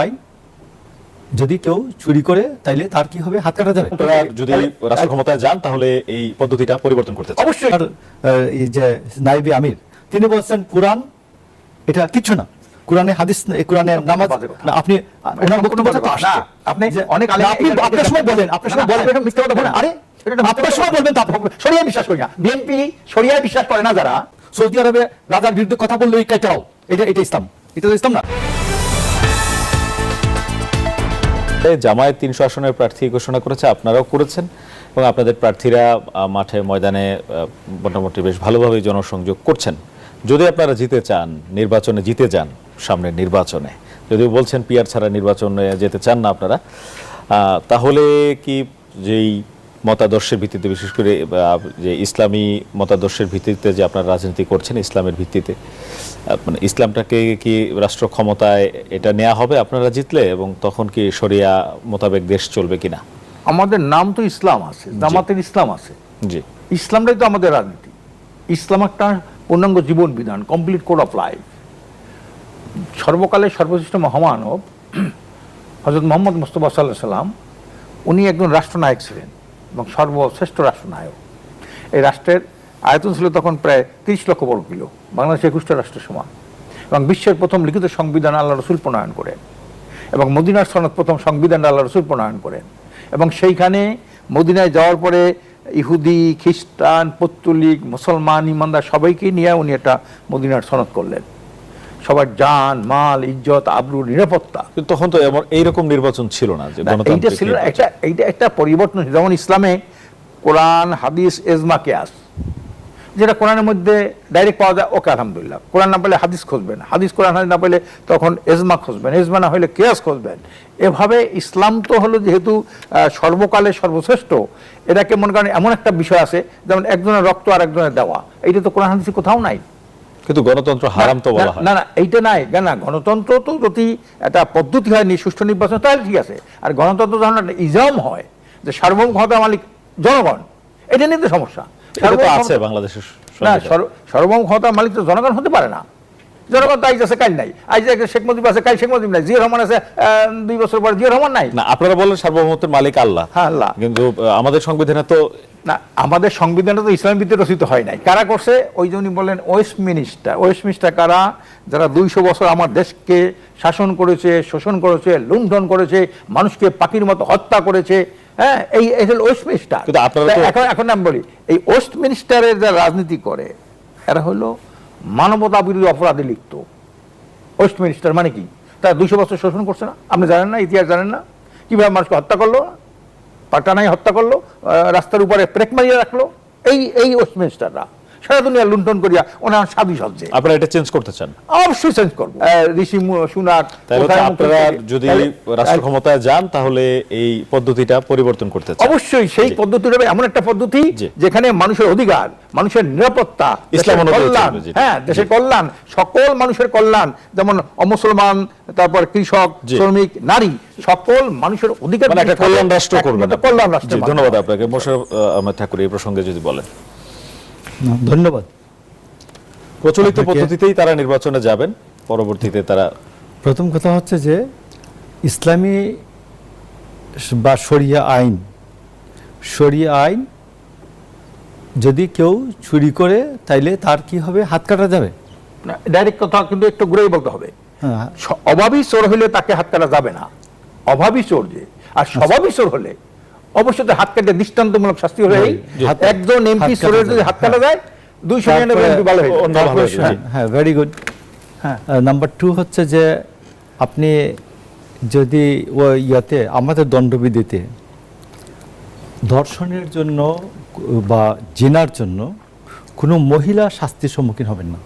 আইন যদি কেউ চুরি করে তাইলে তার কি হবে? হাত কাটা যাবে। যদি রাষ্ট্র ক্ষমতায় যান তাহলে এই পদ্ধতিটা পরিবর্তন করতে অবশ্যই। আর এই যে নাইবি আমির তিনি বলছেন কোরআন এটা কিছু না। কোরআনে হাদিস কোরআনে নামাজ না, আপনি ওনার বক্তব্য তো আসছে। আপনি অনেক আপনি আপনার সময় বলেন আপনার সময় বলেন। মিথ্যা কথা বলেন। আরে আপনার সময় বলবেন তা সরিয়া বিশ্বাস করি না। বিএনপি সরিয়া বিশ্বাস করে না যারা। সৌদি আরবে রাজার বিরুদ্ধে কথা বললে কেটাও এটা এটা ইসলাম। এটা তো ইসলাম না। জামায়াত তিনশো আসনের প্রার্থী ঘোষণা করেছে, আপনারাও করেছেন এবং আপনাদের প্রার্থীরা মাঠে ময়দানে মোটামুটি বেশ ভালোভাবে জনসংযোগ করছেন। যদি আপনারা জিতে চান, নির্বাচনে জিতে যান সামনের নির্বাচনে, যদিও বলছেন পিয়ার ছাড়া নির্বাচনে যেতে চান না আপনারা তাহলে কি যেই মতাদর্শের ভিত্তিতে বিশেষ করে যে ইসলামী মতাদর্শের ভিত্তিতে যে আপনারা রাজনীতি করছেন ইসলামের ভিত্তিতে মানে ইসলামটাকে কি রাষ্ট্র ক্ষমতায় এটা নেওয়া হবে আপনারা জিতলে এবং তখন কি শরিয়া মোতাবেক দেশ চলবে কিনা? আমাদের নাম তো ইসলাম আছে জামাতের ইসলাম আছে। জি। ইসলামটাই তো আমাদের রাজনীতি। ইসলাম একটা পূর্ণাঙ্গ জীবন বিধান কমপ্লিট কোড অফ লাইফ সর্বকালের সর্বশ্রেষ্ঠ মহামানব হজরত মোহাম্মদ মুস্তফা সাল্লাহ সাল্লাম উনি একজন রাষ্ট্রনায়ক ছিলেন। এবং সর্বশ্রেষ্ঠ রাষ্ট্রনায়ক এই রাষ্ট্রের আয়তন ছিল তখন প্রায় তিরিশ লক্ষ বর্গ কিলো। বাংলাদেশ একুশটা রাষ্ট্র সমান। এবং বিশ্বের প্রথম লিখিত সংবিধান আল্লাহ রসুল প্রণয়ন করেন এবং মদিনার সনদ প্রথম সংবিধান আল্লাহ রসুল প্রণয়ন করেন এবং সেইখানে মদিনায় যাওয়ার পরে ইহুদি, খ্রিস্টান, পত্তলিক, মুসলমান, ইমানদার সবাইকে নিয়ে উনি একটা মদিনার সনদ করলেন। সবার জান মাল ইজ্জত আবরু নিরাপত্তা। কিন্তু তখন তো এইরকম নির্বাচন ছিল না যে এইটা ছিল না, একটা এইটা একটা পরিবর্তন। যেমন ইসলামে কোরআন হাদিস এজমা কেয়াস। যেটা কোরআনের মধ্যে ডাইরেক্ট পাওয়া যায় ওকে আলহামদুলিল্লাহ। কোরআন না পেলে হাদিস খুঁজবেন হাদিস কোরআন হাদিস না পেলে তখন এজমা খুঁজবেন। এজমা না হলে কেয়াস খুঁজবেন। এভাবে ইসলাম তো হলো যেহেতু সর্বকালে সর্বশ্রেষ্ঠ এটাকে মনে করেন এমন একটা বিষয় আছে যেমন একজনের রক্ত আর একজনের দেওয়া। এইটা তো কোরআন হাদিসে কোথাও নাই। কিন্তু গণতন্ত্র হারাম তো বলা হয়। না না এইটা নাই। না গণতন্ত্র তো যদি একটা পদ্ধতি হয় সুষ্ঠু নির্বাচন তাহলে ঠিক আছে। আর গণতন্ত্র যখন একটা ইজাম হয় যে সার্বভৌম ক্ষমতা মালিক জনগণ এটা নিয়ে তো সমস্যা। আছে বাংলাদেশের না সার্বভৌম ক্ষমতা মালিক তো জনগণ হতে পারে না। জনগণ তো আইজ আছে কাল নাই। আইজ শেখ মুজিব আছে কাল শেখ মুজিব নাই। জিয়া রহমান আছে দুই বছর পর জিয়া রহমান নাই। না আপনারা বলেন সার্বভৌমত্বের মালিক আল্লাহ। হ্যাঁ, আল্লাহ। কিন্তু আমাদের সংবিধানে তো না আমাদের সংবিধানটা তো ইসলাম ভিত্তিতে রচিত হয় নাই। কারা করছে? ওই জন্য বললেন ওয়েস্ট মিনিস্টার। ওয়েস্ট মিনিস্টার কারা? যারা দুইশো বছর আমার দেশকে শাসন করেছে শোষণ করেছে লুণ্ঠন করেছে মানুষকে পাখির মতো হত্যা করেছে হ্যাঁ এই হলো ওয়েস্ট মিনিস্টার। এখন এখন আমি বলি এই ওয়েস্ট মিনিস্টারের যারা রাজনীতি করে এরা হলো মানবতা বিরোধী অপরাধে লিপ্ত। ওয়েস্ট মিনিস্টার মানে কি? তারা দুইশো বছর শোষণ করছে না? আপনি জানেন না? ইতিহাস জানেন না? কীভাবে মানুষকে হত্যা করল? পাটানায় হত্যা করল রাস্তার উপরে প্রেক মারিয়ে রাখল। এই এই ওয়েস্টমিনিস্টাররা। সারা দুনিয়া লুণ্ঠন করিয়া ওনার সাধু সজ্জে। আপনারা এটা চেঞ্জ করতে চান? অবশ্যই চেঞ্জ করব। ঋষি সুনাক আপনারা যদি রাষ্ট্র ক্ষমতায় যান তাহলে এই পদ্ধতিটা পরিবর্তন করতে চান। অবশ্যই সেই পদ্ধতিটা এমন একটা পদ্ধতি যেখানে মানুষের অধিকার মানুষের নিরাপত্তা ইসলাম কল্যাণ হ্যাঁ দেশের কল্যাণ সকল মানুষের কল্যাণ যেমন অমুসলমান তারপর কৃষক। শ্রমিক নারী সকল মানুষের অধিকার মানে একটা কল্যাণ রাষ্ট্র করবেন কল্যাণ রাষ্ট্র ধন্যবাদ আপনাকে। মোশাররফ আহ, আহমেদ ঠাকুর এই প্রসঙ্গে যদি বলেন। ধন্যবাদ। প্রচলিত পদ্ধতিতেই তারা নির্বাচনে যাবেন পরবর্তীতে তারা প্রথম কথা হচ্ছে যে ইসলামী বা শরিয়া আইন শরিয়া আইন যদি কেউ চুরি করে তাইলে তার কি হবে? হাত কাটা যাবে? ডাইরেক্ট কথা কিন্তু একটু ঘুরেই বলতে হবে। হ্যাঁ। অভাবী চোর হলে তাকে হাত কাটা যাবে না। অভাবী চোর যে আর স্বভাবী চোর হলে অবশ্যই তার হাত কাটে দৃষ্টান্তমূলক শাস্তি হলে এই। হাত- একজন এমপি হাত কাটা যদি হাত কাটা যায় দুইশো নিরানব্বই এমপি ভালো হয়ে হয়ে। হ্যাঁ, হ্যাঁ ভেরি গুড হ্যাঁ। নাম্বার টু হচ্ছে যে আপনি যদি ও ইয়াতে আমাদের দণ্ডবিধিতে ধর্ষণের জন্য বা জেনার জন্য কোনো মহিলা শাস্তির সম্মুখীন হবেন না।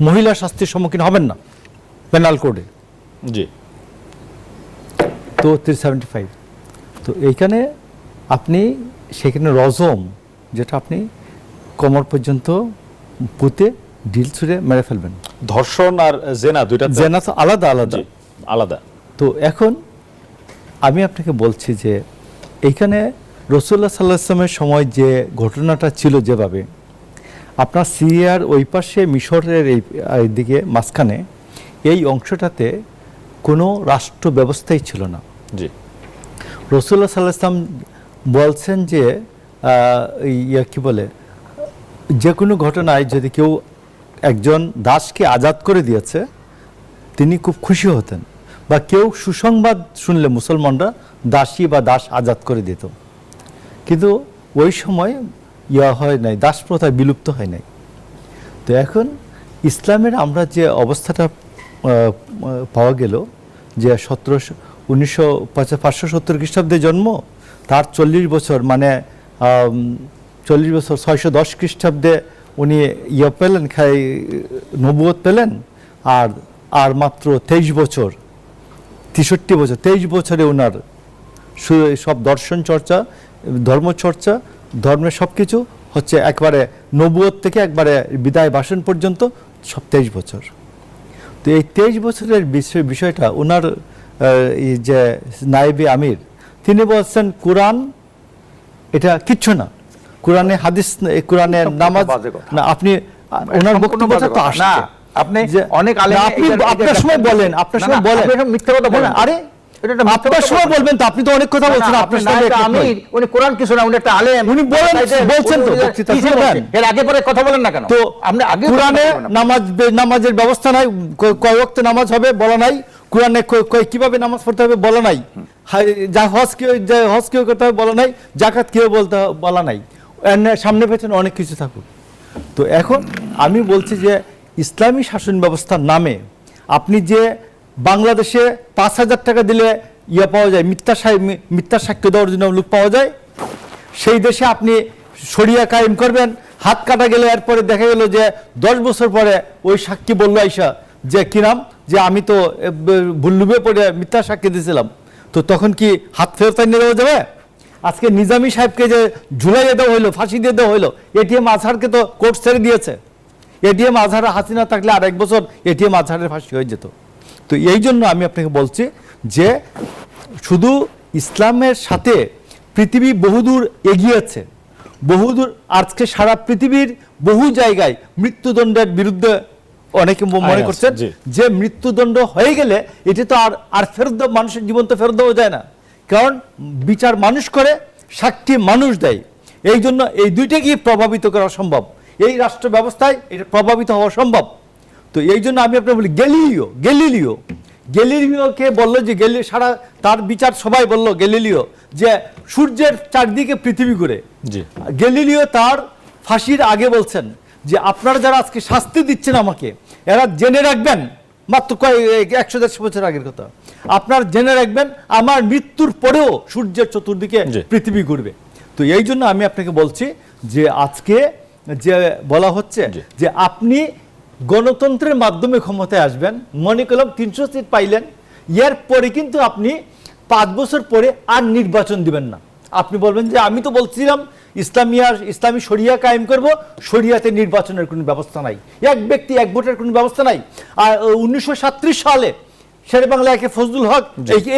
মহিলা শাস্তির সম্মুখীন হবেন না পেনাল কোডে জি। তো থ্রি সেভেন্টি ফাইভ তো এইখানে আপনি সেখানে রজম যেটা আপনি কোমর পর্যন্ত পুঁতে ডিল ছুঁড়ে মেরে ফেলবেন। ধর্ষণ আর জেনা দুইটা জেনা তো আলাদা আলাদা। আলাদা। তো এখন আমি আপনাকে বলছি যে এইখানে রসুল্লাহ সাল্লাহ আসলামের সময় যে ঘটনাটা ছিল যেভাবে আপনার সিরিয়ার ওই পাশে মিশরের এই এই দিকে মাঝখানে এই অংশটাতে কোনো রাষ্ট্র ব্যবস্থাই ছিল না। জি। রসুল্লাহ সাল্লাম বলছেন যে ইয়া কি বলে, যে কোনো ঘটনায় যদি কেউ একজন দাসকে আজাদ করে দিয়েছে, তিনি খুব খুশি হতেন। বা কেউ সুসংবাদ শুনলে মুসলমানরা দাসী বা দাস আজাদ করে দিত। কিন্তু ওই সময় ইয়া হয় নাই দাস প্রথা বিলুপ্ত হয় নাই। তো এখন ইসলামের আমরা যে অবস্থাটা পাওয়া গেল, যে সতেরোশো উনিশশো পাঁচশো সত্তর খ্রিস্টাব্দে জন্ম। তার চল্লিশ বছর মানে চল্লিশ বছর, ছয়শো দশ খ্রিস্টাব্দে উনি ইয়ে পেলেন, খাই নবুয়ত পেলেন। আর আর মাত্র তেইশ বছর, তেষট্টি বছর, তেইশ বছরে ওনার সব দর্শন চর্চা, ধর্ম চর্চা, ধর্মের সব কিছু হচ্ছে একবারে নবুয়ত থেকে একবারে বিদায় ভাষণ পর্যন্ত সব তেইশ বছর। তো এই তেইশ বছরের বিষয়, বিষয়টা ওনার যে নায়েবে আমির তিনি বলছেন কোরআন এটা কিচ্ছু না। কোরআনে হাদিস কোরআনে নামাজ না আপনি ওনার বাজে তো আসছে। আপনি অনেক আলেম আপনি আপনার সময় বলেন আপনার সময় বলেন। মিথ্যা কথা বলেন। আরে আপনার সময় বলবেন তো আপনি তো অনেক কথা বলছেন আপনার সঙ্গে। আমির, উনি কোরআন কিছু না উনি একটা আলেম। উনি বলেন- বলছেন তো? এর আগে পরে কথা বলেন না কেন? তো আপনি আগে কোরআনে নামাজ নামাজের ব্যবস্থা নাই কয় ওয়াক্ত নামাজ হবে বলা নাই। কোরআনে কীভাবে নামাজ পড়তে হবে বলা নাই। যা হজ কেউ হজ কেউ করতে হবে বলা নাই জাকাত কেউ বলতে, বলা নাই। সামনে পেছনে অনেক কিছু থাকুক। তো এখন আমি বলছি যে, ইসলামী শাসন ব্যবস্থার নামে আপনি যে বাংলাদেশে পাঁচ হাজার টাকা দিলে ইয়ে পাওয়া যায়, মিথ্যা মিথ্যা সাক্ষ্য দেওয়ার জন্য লোক পাওয়া যায়, সেই দেশে আপনি সরিয়া কায়েম করবেন, হাত কাটা গেলে এরপরে দেখা গেল যে দশ বছর পরে ওই সাক্ষী বলল আইসা যে কি নাম? যে আমি তো ভুল্লুবে পড়ে মিথ্যা সাক্ষী দিয়েছিলাম তো তখন কি হাত ফেরত নিয়ে দেওয়া যাবে? আজকে নিজামী সাহেবকে যে ঝুলাইয়ে দেওয়া হইল, ফাঁসি দিয়ে দেওয়া হইল এটিএম আজহারকে তো কোর্ট ছেড়ে দিয়েছে। এটিএম আজহার হাসিনা থাকলে আর এক বছর এটিএম আজহারের ফাঁসি হয়ে যেত। তো এই জন্য আমি আপনাকে বলছি যে শুধু ইসলামের সাথে পৃথিবী বহুদূর এগিয়েছে বহুদূর, আজকে সারা পৃথিবীর বহু জায়গায় মৃত্যুদণ্ডের বিরুদ্ধে অনেকে মনে করছেন যে মৃত্যুদণ্ড হয়ে গেলে এটি তো আর আর ফেরত মানুষের জীবন তো ফেরত দেওয়া যায় না। কারণ বিচার মানুষ করে সাক্ষী মানুষ দেয়। এই জন্য এই দুইটাকেই প্রভাবিত করা সম্ভব। এই রাষ্ট্র ব্যবস্থায় এটা প্রভাবিত হওয়া সম্ভব। তো এই জন্য আমি আপনার বলি গেলিলিও গেলিলিও। গেলিলিওকে বলল যে গেলি সারা তার বিচার সবাই বলল গেলিলিও যে সূর্যের চারদিকে পৃথিবী ঘুরে। গেলিলিও তার ফাঁসির আগে বলছেন। যে আপনারা যারা আজকে শাস্তি দিচ্ছেন আমাকে এরা জেনে রাখবেন মাত্র কয়েক একশো দেড়শো বছর আগের কথা। আপনার জেনে রাখবেন আমার মৃত্যুর পরেও সূর্যের চতুর্দিকে পৃথিবী ঘুরবে। তো এই জন্য আমি আপনাকে বলছি যে আজকে যে বলা হচ্ছে যে আপনি গণতন্ত্রের মাধ্যমে ক্ষমতায় আসবেন মনে করলাম তিনশো সিট পাইলেন এর পরে কিন্তু আপনি পাঁচ বছর পরে আর নির্বাচন দিবেন না। আপনি বলবেন যে আমি তো বলছিলাম ইসলামিয়ার ইসলামী শরিয়া কায়েম করব, শরিয়াতে নির্বাচনের কোনো ব্যবস্থা নাই। এক ব্যক্তি এক ভোটের কোনো ব্যবস্থা নাই। আর উনিশশো সালে শেরে বাংলা একে ফজলুল হক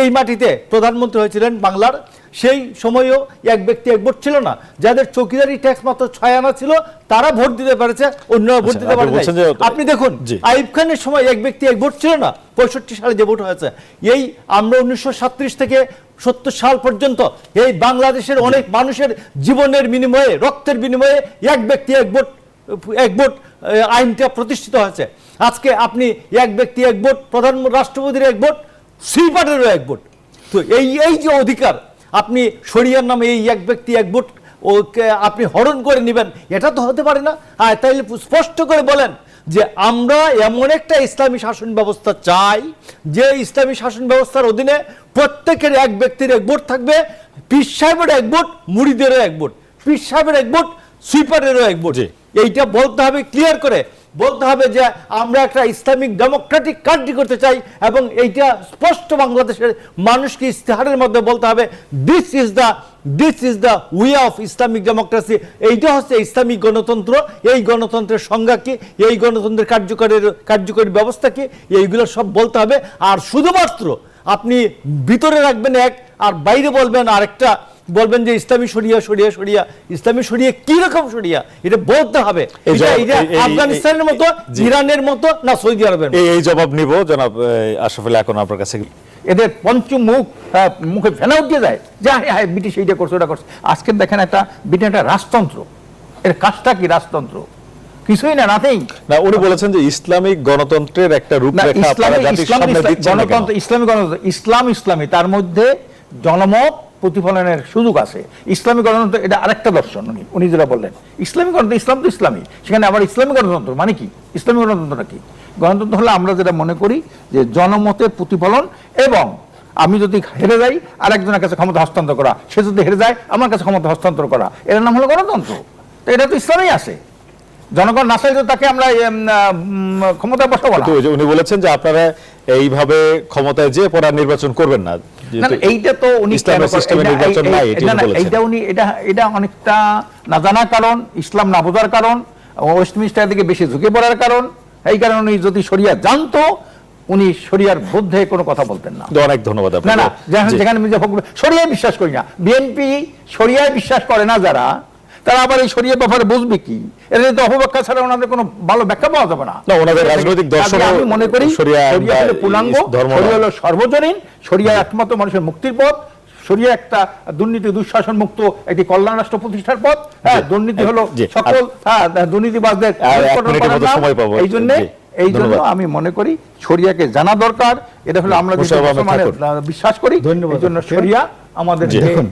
এই মাটিতে প্রধানমন্ত্রী হয়েছিলেন বাংলার। সেই সময়ও এক ব্যক্তি এক ভোট ছিল না। যাদের চৌকিদারি ট্যাক্স মাত্র ছয় আনা ছিল তারা ভোট দিতে পেরেছে অন্যরা ভোট আচ্ছা, দিতে পারে আপনি দেখুন। আইব খানের সময় এক ব্যক্তি এক ভোট ছিল না পঁয়ষট্টি সালে যে ভোট হয়েছে। এই আমরা উনিশশো থেকে সত্তর সাল পর্যন্ত এই বাংলাদেশের অনেক মানুষের জীবনের বিনিময়ে রক্তের বিনিময়ে এক ব্যক্তি এক ভোট এক ভোট আইনটা প্রতিষ্ঠিত হয়েছে। আজকে আপনি এক ব্যক্তি এক ভোট প্রধান রাষ্ট্রপতির এক ভোট সুইপারেরও এক ভোট। তো এই এই যে অধিকার আপনি শরিয়ার নামে এই এক ব্যক্তি এক ভোট ওকে আপনি হরণ করে নেবেন এটা তো হতে পারে না। আর তাইলে স্পষ্ট করে বলেন যে আমরা এমন একটা ইসলামী শাসন ব্যবস্থা চাই যে ইসলামী শাসন ব্যবস্থার অধীনে প্রত্যেকের এক ব্যক্তির এক ভোট থাকবে পীর সাহেবের এক ভোট মুড়িদেরও এক ভোট পীর সাহেবের এক ভোট সুইপারেরও এক ভোট। এইটা বলতে হবে ক্লিয়ার করে। বলতে হবে যে আমরা একটা ইসলামিক ডেমোক্রেটিক কান্ট্রি করতে চাই এবং এইটা স্পষ্ট বাংলাদেশের মানুষকে ইস্তেহারের মধ্যে বলতে হবে this is the this is the way of Islamic democracy এইটা হচ্ছে ইসলামিক গণতন্ত্র। এই গণতন্ত্রের সংজ্ঞা কি? এই গণতন্ত্রের কার্যকরের, কার্যকরী ব্যবস্থা কি? এইগুলো সব বলতে হবে। আর শুধুমাত্র আপনি ভিতরে রাখবেন এক, আর বাইরে বলবেন আরেকটা। বলবেন যে ইসলামী শরিয়া শরিয়া শরিয়া। ইসলামী শরিয়া কি রকম শরিয়া? এটা বলতে হবে। আফগানিস্তানের মতো ইরানের মতো না সৌদি আরবের এই জবাব নিব জনাব আশরাফুল এখন আপনার কাছে। এদের পঞ্চম মুখ মুখে ফেনা উঠিয়ে যায়। যে হায় হায় ব্রিটিশ এইটা করছে ওটা করছে। আজকে দেখেন একটা ব্রিটেন একটা রাজতন্ত্র। এর কাজটা কি রাজতন্ত্র? কিছুই না নাথিং না উনি বলেছেন যে ইসলামিক গণতন্ত্রের একটা রূপরেখা আপনারা ইসলামী জাতির সামনে দিচ্ছেন গণতন্ত্র ইসলামী গণতন্ত্র ইসলাম ইসলামী তার মধ্যে জনমত প্রতিফলনের সুযোগ আছে। ইসলামী গণতন্ত্র এটা আরেকটা দর্শন উনি উনি যেটা বললেন। ইসলামী গণতন্ত্র ইসলাম তো ইসলামী। সেখানে আবার ইসলামী গণতন্ত্র মানে কি? ইসলামী গণতন্ত্রটা কি? গণতন্ত্র হলে আমরা যেটা মনে করি যে জনমতের প্রতিফলন এবং আমি যদি হেরে যাই আরেকজনের কাছে ক্ষমতা হস্তান্তর করা সে যদি হেরে যায় আমার কাছে ক্ষমতা হস্তান্তর করা এর নাম হলো গণতন্ত্র। তো এটা তো ইসলামেই আছে। জনগণ না চাইলে তাকে আমরা ক্ষমতায় বসাবো উনি বলেছেন যে আপনারা এইভাবে ক্ষমতায় যে পড়া নির্বাচন করবেন না, এইটা তো উনি এইটা উনি এটা এটা অনেকটা না জানার কারণ ইসলাম না বোঝার কারণ ওয়েস্টমিনিস্টার দিকে বেশি ঝুঁকে পড়ার কারণ এই কারণে উনি যদি শরিয়া জানতো উনি শরিয়ার বিরুদ্ধে কোনো কথা বলতেন না। অনেক ধন্যবাদ না না যেখানে যেখানে মির্জা ফখরুল শরিয়ায় বিশ্বাস করি না বিএনপি শরিয়ায় বিশ্বাস করে না যারা তারা আবার এই শরিয়া ব্যাপারে বুঝবে কি? এর তো অপব্যাখ্যা ছাড়া ওনাদের কোনো ভালো ব্যাখ্যা পাওয়া যাবে না। না, ওনাদের রাজনৈতিক দর্শনও কাজে আমি মনে করি শরিয়া হলো পূর্ণাঙ্গ ধর্ম শরিয়া হলো সর্বজনীন শরিয়া একমাত্র মানুষের মুক্তির পথ শরিয়া একটা দুর্নীতি দুঃশাসন মুক্ত একটি কল্যাণ রাষ্ট্র প্রতিষ্ঠার পথ হ্যাঁ দুর্নীতি হলো সকল হ্যাঁ দুর্নীতিবাজদের। এই জন্য এই জন্য আমি মনে করি শরিয়াকে জানা দরকার এটা হলো আমরা বিশ্বাস করি ধন্যবাদ। এই জন্য শরিয়া আমাদের জি। দেখুন।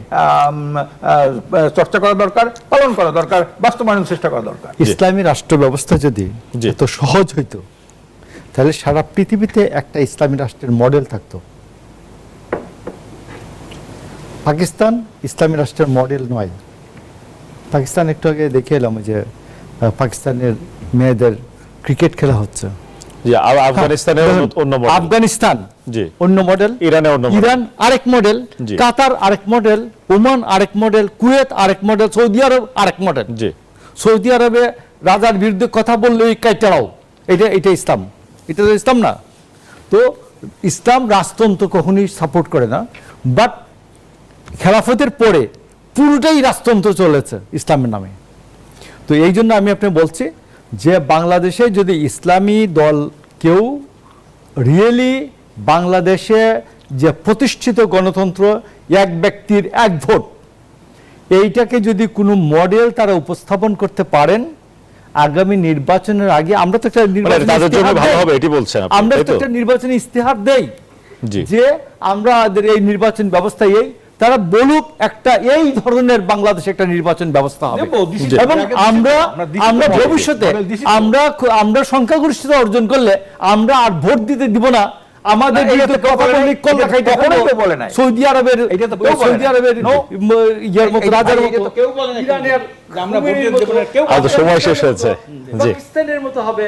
চর্চা করা দরকার পালন করা দরকার বাস্তবায়নের চেষ্টা করা দরকার। ইসলামী রাষ্ট্র ব্যবস্থা যদি। এত সহজ হইতো তাহলে সারা পৃথিবীতে একটা ইসলামী রাষ্ট্রের মডেল থাকতো। পাকিস্তান ইসলামী রাষ্ট্রের মডেল নয়। পাকিস্তান একটু আগে দেখে এলাম যে পাকিস্তানের মেয়েদের ক্রিকেট খেলা হচ্ছে। জি, আর আফগানিস্তানের অন্য- অন্য মডেল। আফগানিস্তান জি। অন্য মডেল ইরানে অন্য ইরান আরেক মডেল কাতার আরেক মডেল ওমান আরেক মডেল কুয়েত আরেক মডেল সৌদি আরব আরেক মডেল জি। সৌদি আরবে রাজার বিরুদ্ধে কথা বললে ওই কাইটারাও। এটা এটা ইসলাম। এটা তো ইসলাম না। তো ইসলাম রাজতন্ত্র কখনই সাপোর্ট করে না। বাট খেলাফতের পরে পুরোটাই রাজতন্ত্র চলেছে ইসলামের নামে। তো এই জন্য আমি আপনি বলছি যে বাংলাদেশে যদি ইসলামী দল কেউ রিয়েলি বাংলাদেশে যে প্রতিষ্ঠিত গণতন্ত্র এক ব্যক্তির এক ভোট এইটাকে যদি কোনো মডেল তারা উপস্থাপন করতে পারেন আগামী নির্বাচনের আগে আমরা তো একটা মানে নির্বাচনী আমরা তো? একটা নির্বাচনী ইস্তেহার দেই যে আমরা এই নির্বাচন ব্যবস্থা এই তারা বলুক একটা এই ধরনের বাংলাদেশে একটা নির্বাচন ব্যবস্থা হবে। এবং আমরা আমরা ভবিষ্যতে। আমরা আমরা সংখ্যাগরিষ্ঠতা অর্জন করলে আমরা আর ভোট দিতে দিব না। আমাদের। সৌদি আরবের সৌদি আরবের ইয়ার মতো রাজার মতো কেউ বলে আমরা তো সময় শেষ হয়েছে। পাকিস্তানের মতো হবে